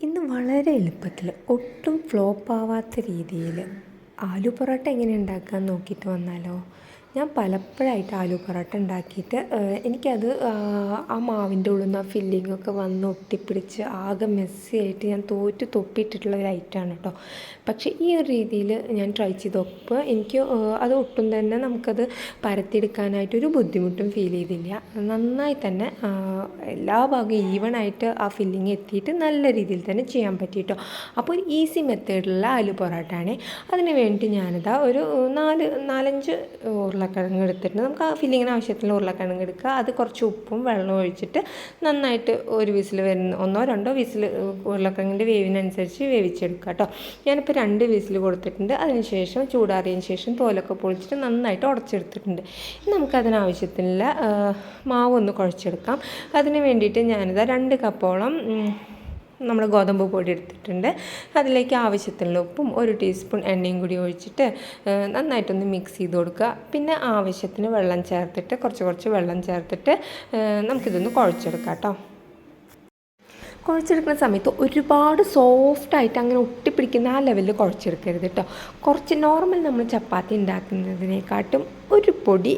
ഇന്ന് വളരെ എളുപ്പത്തിൽ ഒട്ടും ഫ്ലോപ്പ് ആവാത്ത രീതിയിൽ ആലു പൊറോട്ട എങ്ങനെ ഉണ്ടാക്കാൻ നോക്കിയിട്ട് വന്നാലോ? ഞാൻ പലപ്പോഴായിട്ട് ആലു പൊറോട്ട ഉണ്ടാക്കിയിട്ട് എനിക്കത് ആ മാവിന്റെ ഉള്ളിൽ നിന്ന് ആ ഫില്ലിംഗ് ഒക്കെ വന്ന് ഒട്ടിപ്പിടിച്ച് ആകെ മെസ്സിയായിട്ട് ഞാൻ തോറ്റ് തൊപ്പിയിട്ടിട്ടുള്ള ഒരു ഐറ്റമാണ് കേട്ടോ പക്ഷേ ഈ ഒരു രീതിയിൽ ഞാൻ ട്രൈ ചെയ്തപ്പോൾ എനിക്ക് അത് ഒട്ടും തന്നെ നമുക്കത് പരത്തിയെടുക്കാനായിട്ടൊരു ബുദ്ധിമുട്ടും ഫീൽ ചെയ്തില്ല. നന്നായി തന്നെ എല്ലാ ഭാഗവും ഈവൺ ആയിട്ട് ആ ഫില്ലിങ് എത്തിയിട്ട് നല്ല രീതിയിൽ തന്നെ ചെയ്യാൻ പറ്റി കേട്ടോ അപ്പോൾ ഒരു ഈസി മെത്തേഡിലുള്ള ആലു പൊറോട്ടയാണ് അതിന് വേണ്ടി ഞാനിതാ ഒരു നാല് നാലഞ്ച് ഉരുളക്കിഴങ്ങ് എടുത്തിട്ട് നമുക്ക് ആ ഫില്ലിങ്ങിന് ആവശ്യത്തിനുള്ള ഉരുളക്കിഴങ്ങ് എടുക്കുക അത് കുറച്ച് ഉപ്പും വെള്ളവും ഒഴിച്ചിട്ട് നന്നായിട്ട് ഒരു വിസിൽ വരുന്ന ഒന്നോ രണ്ടോ വിസിൽ ഉരുളക്കിഴങ്ങിന്റെ വേവിനനുസരിച്ച് വേവിച്ചെടുക്കുക കേട്ടോ. ഞാനിപ്പോൾ രണ്ട് വിസിൽ കൊടുത്തിട്ടുണ്ട്. അതിനുശേഷം ചൂടാറിയതിന് ശേഷം തോലൊക്കെ പൊളിച്ചിട്ട് നന്നായിട്ട് ഉടച്ചെടുത്തിട്ടുണ്ട്. നമുക്കതിനാവശ്യത്തിനുള്ള മാവ് ഒന്ന് കുഴച്ചെടുക്കാം. അതിന് വേണ്ടിയിട്ട് ഞാനിതാ രണ്ട് കപ്പോളം നമ്മൾ ഗോതമ്പ് പൊടി എടുത്തിട്ടുണ്ട്. അതിലേക്ക് ആവശ്യത്തിനുള്ള ഉപ്പും ഒരു ടീസ്പൂൺ എണ്ണയും കൂടി ഒഴിച്ചിട്ട് നന്നായിട്ടൊന്ന് മിക്സ് ചെയ്ത് കൊടുക്കുക. പിന്നെ ആവശ്യത്തിന് വെള്ളം ചേർത്തിട്ട് കുറച്ച് കുറച്ച് വെള്ളം ചേർത്തിട്ട് നമുക്കിതൊന്ന് കുഴച്ചെടുക്കാം കേട്ടോ. കുഴച്ചെടുക്കുന്ന സമയത്ത് ഒരുപാട് സോഫ്റ്റായിട്ട് അങ്ങനെ ഒട്ടിപ്പിടിക്കുന്ന ആ ലെവലിൽ കുഴച്ചെടുക്കരുത് കേട്ടോ കുറച്ച് നോർമൽ നമ്മൾ ചപ്പാത്തി ഉണ്ടാക്കുന്നതിനെക്കാട്ടും ഒരു പൊടി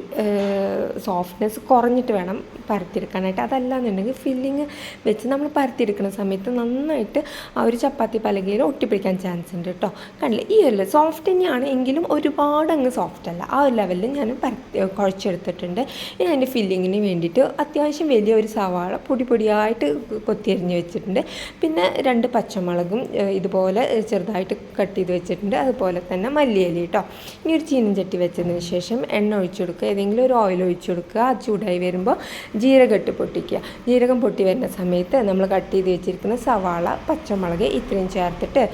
സോഫ്റ്റ്നെസ് കുറഞ്ഞിട്ട് വേണം പരത്തിയെടുക്കാനായിട്ട്. അതല്ലാന്നുണ്ടെങ്കിൽ ഫില്ലിങ് വെച്ച് നമ്മൾ പരത്തിയെടുക്കുന്ന സമയത്ത് നന്നായിട്ട് ആ ഒരു ചപ്പാത്തി പലകയിൽ ഒട്ടിപ്പിടിക്കാൻ ചാൻസ് ഉണ്ട് കേട്ടോ കണ്ടില്ല? ഈ ഒരു സോഫ്റ്റ് തന്നെയാണ്. എങ്കിലും ഒരുപാട് അങ്ങ് സോഫ്റ്റ് അല്ല. ആ ഒരു ലെവലിൽ ഞാൻ പരത്തി കുഴച്ചെടുത്തിട്ടുണ്ട്. ഇനി അതിന്റെ ഫില്ലിങ്ങിന് വേണ്ടിയിട്ട് അത്യാവശ്യം വലിയ ഒരു സവാള പൊടി പൊടിയായിട്ട് കൊത്തിയരിഞ്ഞ് വെച്ചിട്ടുണ്ട്. പിന്നെ രണ്ട് പച്ചമുളകും ഇതുപോലെ ചെറുതായിട്ട് കട്ട് ചെയ്ത് വെച്ചിട്ടുണ്ട്. അതുപോലെ തന്നെ മല്ലിയില കേട്ടോ ഇനി ഒരു ചീനം ചട്ടി വെച്ചതിന് ശേഷം എണ്ണ ഒഴിച്ചു കൊടുക്കുക. ഏതെങ്കിലും ഒരു ഓയിൽ ഒഴിച്ചു കൊടുക്കുക. അത് ചൂടായി വരുമ്പോൾ ജീരകം ഇട്ട് പൊട്ടിക്കുക. ജീരകം പൊട്ടി വരുന്ന സമയത്ത് നമ്മൾ കട്ട് ചെയ്ത് വെച്ചിരിക്കുന്ന സവാള പച്ചമുളക് ഇത്രയും ചേർത്തിട്ട്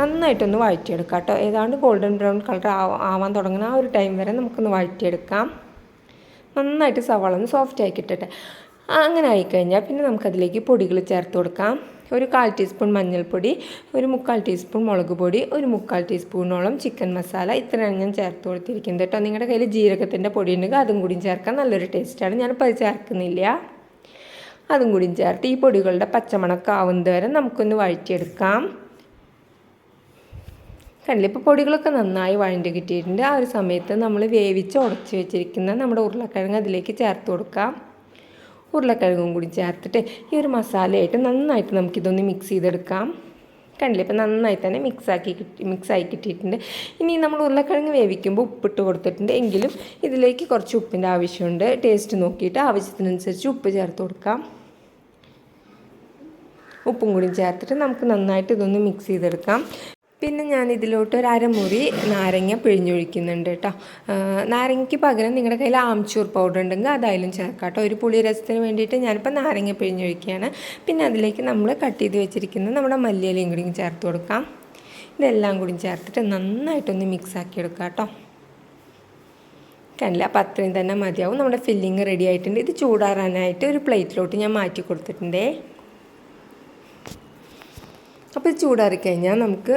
നന്നായിട്ടൊന്ന് വഴറ്റിയെടുക്കാം കേട്ടോ ഏതാണ്ട് ഗോൾഡൻ ബ്രൗൺ കളർ ആവാൻ തുടങ്ങുന്ന ആ ഒരു ടൈം വരെ നമുക്കൊന്ന് വഴറ്റിയെടുക്കാം. നന്നായിട്ട് സവാള ഒന്ന് സോഫ്റ്റ് ആക്കി അങ്ങനെ ആയിക്കഴിഞ്ഞാൽ പിന്നെ നമുക്കതിലേക്ക് പൊടികൾ ചേർത്ത് കൊടുക്കാം. ഒരു കാൽ ടീസ്പൂൺ മഞ്ഞൾപ്പൊടി ഒരു മുക്കാൽ ടീസ്പൂൺ മുളക് പൊടി ഒരു മുക്കാൽ ടീസ്പൂണോളം ചിക്കൻ മസാല. ഇത്രയാണ് ഞാൻ ചേർത്ത് കൊടുത്തിരിക്കുന്നത് കേട്ടോ. നിങ്ങളുടെ കയ്യിൽ ജീരകത്തിന്റെ പൊടി ഉണ്ടെങ്കിൽ അതും കൂടി ചേർക്കാൻ നല്ലൊരു ടേസ്റ്റാണ് ഞാനിപ്പോൾ അത് ചേർക്കുന്നില്ല. അതും കൂടി ചേർത്ത് ഈ പൊടികളുടെ പച്ചമണക്കം ആവുന്നത് വരെ നമുക്കൊന്ന് വഴറ്റിയെടുക്കാം. കണ്ടില്ല? ഇപ്പോൾ പൊടികളൊക്കെ നന്നായി വഴണ്ടി കിട്ടിയിട്ടുണ്ട്. ആ ഒരു സമയത്ത് നമ്മൾ വേവിച്ച് ഉടച്ച് വെച്ചിരിക്കുന്ന നമ്മുടെ ഉരുളക്കിഴങ്ങ് അതിലേക്ക് ചേർത്ത് കൊടുക്കാം. ഉരുളക്കിഴങ്ങും കൂടി ചേർത്തിട്ട് ഈ ഒരു മസാലയായിട്ട് നന്നായിട്ട് നമുക്കിതൊന്ന് മിക്സ് ചെയ്തെടുക്കാം. കണ്ടില്ലേ? ഇപ്പം നന്നായി തന്നെ മിക്സാക്കി കിട്ടി മിക്സായി കിട്ടിയിട്ടുണ്ട്. ഇനി നമ്മൾ ഉരുളക്കിഴങ്ങ് വേവിക്കുമ്പോൾ ഉപ്പിട്ട് കൊടുത്തിട്ടുണ്ട്. എങ്കിലും ഇതിലേക്ക് കുറച്ച് ഉപ്പിന്റെ ആവശ്യമുണ്ട്. ടേസ്റ്റ് നോക്കിയിട്ട് ആവശ്യത്തിനനുസരിച്ച് ഉപ്പ് ചേർത്ത് കൊടുക്കാം. ഉപ്പും കൂടി ചേർത്തിട്ട് നമുക്ക് നന്നായിട്ട് ഇതൊന്ന് മിക്സ് ചെയ്തെടുക്കാം. പിന്നെ ഞാൻ ഇതിലോട്ട് ഒരു അരമുറി നാരങ്ങ പിഴിഞ്ഞൊഴിക്കുന്നുണ്ട് കേട്ടോ. നാരങ്ങയ്ക്ക് പകരം നിങ്ങളുടെ കയ്യിൽ ആംചൂർ പൗഡർ ഉണ്ടെങ്കിൽ അതായാലും ചേർക്കാം കേട്ടോ ഒരു പുളി രസത്തിന് വേണ്ടിയിട്ട് ഞാനിപ്പോൾ നാരങ്ങ പിഴിഞ്ഞൊഴിക്കുകയാണ്. പിന്നെ അതിലേക്ക് നമ്മൾ കട്ട് ചെയ്ത് വെച്ചിരിക്കുന്ന നമ്മുടെ മല്ലിയിലയും കൂടി ചേർത്ത് കൊടുക്കാം. ഇതെല്ലാം കൂടി ചേർത്തിട്ട് നന്നായിട്ടൊന്ന് മിക്സ് ആക്കി എടുക്കാം കേട്ടോ. കണ്ടില്ല? അപ്പോൾ അത്രയും തന്നെ മതിയാവും. നമ്മുടെ ഫില്ലിങ് റെഡി ആയിട്ടുണ്ട്. ഇത് ചൂടാറാനായിട്ട് ഒരു പ്ലേറ്റിലോട്ട് ഞാൻ മാറ്റി കൊടുത്തിട്ടുണ്ടേ. അപ്പോൾ ചൂടാറി കഴിഞ്ഞാൽ നമുക്ക്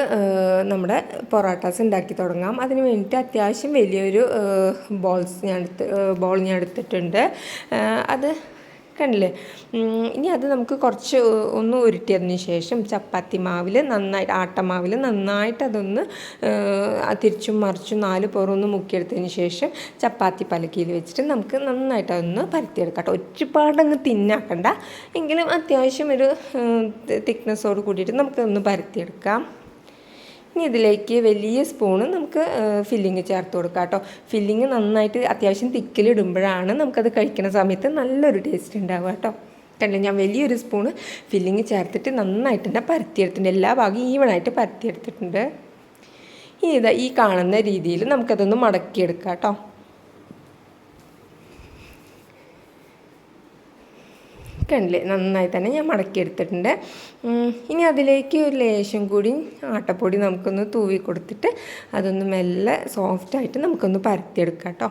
നമ്മുടെ പൊറോട്ടാസ് ഉണ്ടാക്കി തുടങ്ങാം. അതിന് വേണ്ടിയിട്ട് അത്യാവശ്യം വലിയൊരു ബോൾസ് ഞാൻ എടുത്ത് ബോൾ ഞാൻ എടുത്തിട്ടുണ്ട് അത് കണ്ടില്ലേ? ഇനി അത് നമുക്ക് കുറച്ച് ഒന്ന് ഉരുട്ടിയതിന് ശേഷം ചപ്പാത്തി മാവിൽ നന്നായിട്ട് ആട്ടമാവിൽ നന്നായിട്ട് അതൊന്ന് തിരിച്ചും മറിച്ചും നാല് പുറമൊന്ന് മുക്കിയെടുത്തതിന് ശേഷം ചപ്പാത്തി പലക്കിയിൽ വെച്ചിട്ട് നമുക്ക് നന്നായിട്ട് അതൊന്ന് പരത്തിയെടുക്കാം കേട്ടോ. ഒരുപാടങ്ങ് തിന്നാക്കണ്ട. എങ്കിലും അത്യാവശ്യം ഒരു തിക്നെസ്സോട് കൂടിയിട്ട് നമുക്കൊന്ന് പരത്തിയെടുക്കാം. ഇനി ഇതിലേക്ക് വലിയ സ്പൂണ് നമുക്ക് ഫില്ലിങ് ചേർത്ത് കൊടുക്കാം കേട്ടോ. ഫില്ലിങ് നന്നായിട്ട് അത്യാവശ്യം തിക്കിലിടുമ്പോഴാണ് നമുക്കത് കഴിക്കുന്ന സമയത്ത് നല്ലൊരു ടേസ്റ്റ് ഉണ്ടാവുക കേട്ടോ. കണ്ടില്ല ഞാൻ വലിയൊരു സ്പൂണ് ഫില്ലിങ് ചേർത്തിട്ട് നന്നായിട്ട് തന്നെ പരത്തിയെടുത്തിട്ടുണ്ട്. എല്ലാ ഭാഗവും ഈവണായിട്ട് പരത്തിയെടുത്തിട്ടുണ്ട്. ഇനി ഇതാ ഈ കാണുന്ന രീതിയിൽ നമുക്കതൊന്ന് മടക്കിയെടുക്കാം കേട്ടോ. കണ്ടില്ലേ? നന്നായി തന്നെ ഞാൻ മടക്കി എടുത്തിട്ടുണ്ട്. ഇനി അതിലേക്ക് ഒരു ലേശം കൂടി ആട്ടപ്പൊടി നമുക്കൊന്ന് തൂവി കൊടുത്തിട്ട് അതൊന്ന് മെല്ലെ സോഫ്റ്റായിട്ട് നമുക്കൊന്ന് പരത്തിയെടുക്കാം കേട്ടോ.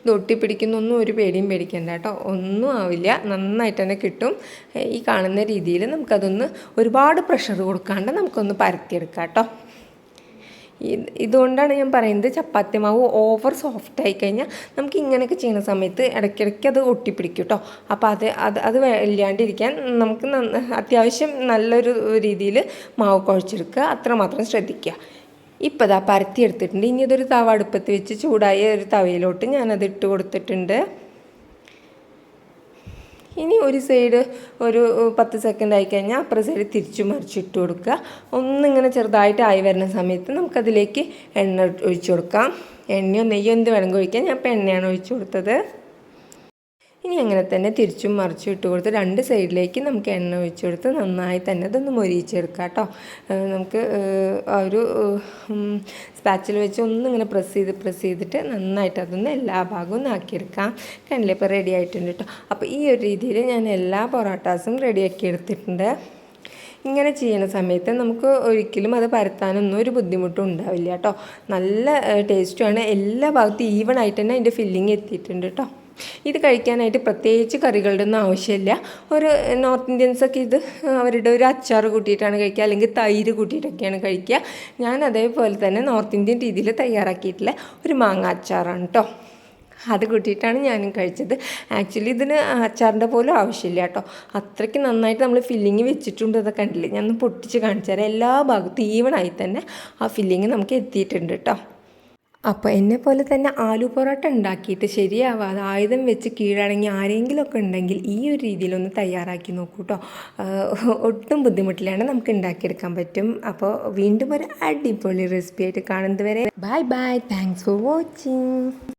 ഇത് ഒട്ടിപ്പിടിക്കുന്നൊന്നും ഒരു പേടിയും പേടിക്കണ്ട കേട്ടോ. ഒന്നും ആവില്ല. നന്നായിട്ട് തന്നെ കിട്ടും. ഈ കാണുന്ന രീതിയിൽ നമുക്കതൊന്ന് ഒരുപാട് പ്രഷർ കൊടുക്കാണ്ട് നമുക്കൊന്ന് പരത്തിയെടുക്കാം കേട്ടോ. ഇതുകൊണ്ടാണ് ഞാൻ പറയുന്നത് ചപ്പാത്തി മാവ് ഓവർ സോഫ്റ്റ് ആയി കഴിഞ്ഞാൽ നമുക്ക് ഇങ്ങനെയൊക്കെ ചെയ്യുന്ന സമയത്ത് ഇടയ്ക്കിടയ്ക്ക് അത് ഒട്ടിപ്പിടിക്കും കേട്ടോ. അപ്പോൾ അത് അത് അത് ഇല്ലാണ്ടിരിക്കാൻ നമുക്ക് അത്യാവശ്യം നല്ലൊരു രീതിയിൽ മാവ് കുഴച്ചെടുക്കുക. അത്രമാത്രം ശ്രദ്ധിക്കുക. ഇപ്പോൾ ഇതാ പരത്തി എടുത്തിട്ടുണ്ട്. ഇനി ഇതൊരു തവ അടുപ്പത്ത് വെച്ച് ചൂടായ ഒരു തവയിലോട്ട് ഞാനത് ഇട്ട് കൊടുത്തിട്ടുണ്ട്. ഇനി ഒരു സൈഡ് ഒരു പത്ത് സെക്കൻഡ് ആയി കഴിഞ്ഞാൽ അപ്പുറ സൈഡ് തിരിച്ചു മറിച്ചിട്ട് കൊടുക്കുക. ഒന്നിങ്ങനെ ചെറുതായിട്ട് ആയി വരുന്ന സമയത്ത് നമുക്കതിലേക്ക് എണ്ണ ഒഴിച്ചു കൊടുക്കാം. എണ്ണയോ നെയ്യോ എന്ത് വേണമെങ്കിൽ ഒഴിക്കാം. ഞാൻ ഇപ്പോൾ എണ്ണയാണ് ഒഴിച്ചു കൊടുത്തത്. ഇനി അങ്ങനെ തന്നെ തിരിച്ചും മറിച്ചും ഇട്ട് കൊടുത്ത് രണ്ട് സൈഡിലേക്ക് നമുക്ക് എണ്ണ ഒഴിച്ചു കൊടുത്ത് നന്നായി തന്നെ അതൊന്ന് മൊരിയിച്ചെടുക്കുക കേട്ടോ. നമുക്ക് ഒരു സ്പാച്ചിൽ വെച്ച് ഒന്നിങ്ങനെ പ്രസ് ചെയ്ത് പ്രസ് ചെയ്തിട്ട് നന്നായിട്ട് അതൊന്ന് എല്ലാ ഭാഗവും ആക്കിയെടുക്കാം. കണ്ടില്ലേ ഇപ്പോൾ റെഡി ആയിട്ടുണ്ട് കേട്ടോ. അപ്പോൾ ഈ ഒരു രീതിയിൽ ഞാൻ എല്ലാ പൊറോട്ടാസും റെഡിയാക്കി എടുത്തിട്ടുണ്ട്. ഇങ്ങനെ ചെയ്യുന്ന സമയത്ത് നമുക്ക് ഒരിക്കലും അത് പരത്താനൊന്നും ഒരു ബുദ്ധിമുട്ടും ഉണ്ടാവില്ല കേട്ടോ. നല്ല ടേസ്റ്റുമാണ് എല്ലാ ഭാഗത്തും ഈവൺ ആയിട്ട് തന്നെ അതിന്റെ ഫില്ലിങ് എത്തിയിട്ടുണ്ട് കേട്ടോ. ഇത് കഴിക്കാനായിട്ട് പ്രത്യേകിച്ച് കറികളുടെ ഒന്നും ആവശ്യമില്ല. ഒരു നോർത്ത് ഇന്ത്യൻസൊക്കെ ഇത് അവരുടെ ഒരു അച്ചാർ കൂട്ടിയിട്ടാണ് കഴിക്കുക. അല്ലെങ്കിൽ തൈര് കൂട്ടിയിട്ടൊക്കെയാണ് കഴിക്കുക. ഞാൻ അതേപോലെ തന്നെ നോർത്ത് ഇന്ത്യൻ രീതിയിൽ തയ്യാറാക്കിയിട്ടുള്ള ഒരു മാങ്ങ അച്ചാറാണ് കേട്ടോ അത് കൂട്ടിയിട്ടാണ് ഞാനും കഴിച്ചത്. ആക്ച്വലി ഇതിന് അച്ചാറിന്റെ പോലും ആവശ്യമില്ല കേട്ടോ അത്രയ്ക്ക് നന്നായിട്ട് നമ്മൾ ഫില്ലിങ് വെച്ചിട്ടുണ്ട് അതൊക്കെ കണ്ടില്ലേ? ഞാൻ പൊട്ടിച്ച് കാണിച്ചു തരാം എല്ലാ ഭാഗത്തും ഈവണായി തന്നെ ആ ഫില്ലിങ് നമുക്ക് എത്തിയിട്ടുണ്ട് കേട്ടോ അപ്പോൾ എന്നെ പോലെ തന്നെ ആലു പൊറോട്ട ഉണ്ടാക്കിയിട്ട് ശരിയാവാതെ ആയുധം വെച്ച് കീഴടങ്ങി ആരെങ്കിലുമൊക്കെ ഉണ്ടെങ്കിൽ ഈ ഒരു രീതിയിലൊന്ന് തയ്യാറാക്കി നോക്കൂ കേട്ടോ ഒട്ടും ബുദ്ധിമുട്ടിലാണ് നമുക്ക് ഉണ്ടാക്കിയെടുക്കാൻ പറ്റും. അപ്പോൾ വീണ്ടും ഒരു അടിപൊളി റെസിപ്പി ആയിട്ട് കാണുന്നത് വരെ bye bye thanks for watching